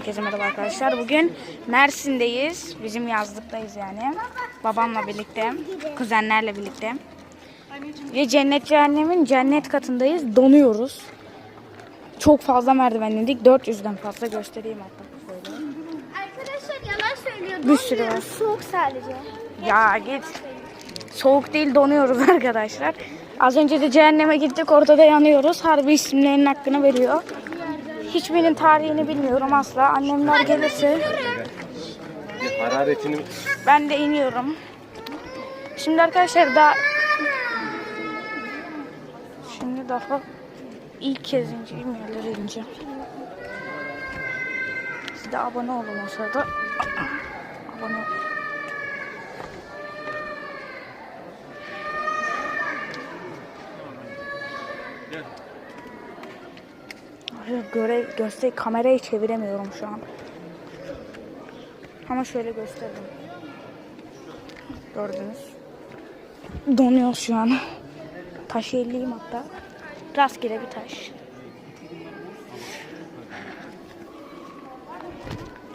Herkese merhaba arkadaşlar. Bugün Mersin'deyiz. Bizim yazlıktayız yani. Babamla birlikte, kuzenlerle birlikte. Ve cennet cehennemin cennet katındayız. Donuyoruz. Çok fazla merdiven indik. 400'den fazla göstereyim hatta. Arkadaşlar yalan söylüyor. Bir sürü var. Soğuk sadece. Ya git. Soğuk değil donuyoruz arkadaşlar. Az önce de cehenneme gittik orada da yanıyoruz. Harbi isimlerinin hakkını veriyor. Hiçbirinin tarihini bilmiyorum asla. Annemler gelirse Hararetini ben de iniyorum. Şimdi arkadaşlar daha şimdi daha ilk kez ineceğim yerlere ineceğim. Siz de abone olun o sırada. abone olun. Ay, Göre, göster kamerayı çeviremiyorum şu an. Ama şöyle gösterdim. Gördünüz. Donuyor şu an. Taş elliyim hatta. Rastgele bir taş.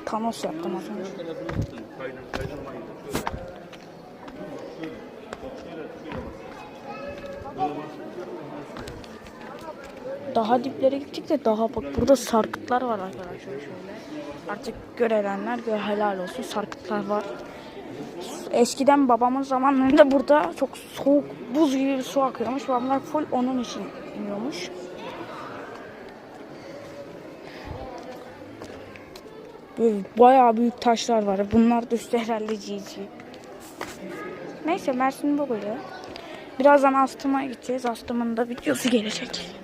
Thanos yaptım az önce. Daha diplere gittik de daha bak burada sarkıtlar var arkadaşlar şöyle. Artık görelenler gör helal olsun sarkıtlar var. Eskiden babamın zamanlarında burada çok soğuk buz gibi bir su akıyormuş. Babamlar full onun için iniyormuş. Böyle bayağı büyük taşlar var. Bunlar da üstü herhalde cici. Neyse Mersin bu böyle. Birazdan Astım'a gideceğiz. Astım'ın da videosu gelecek.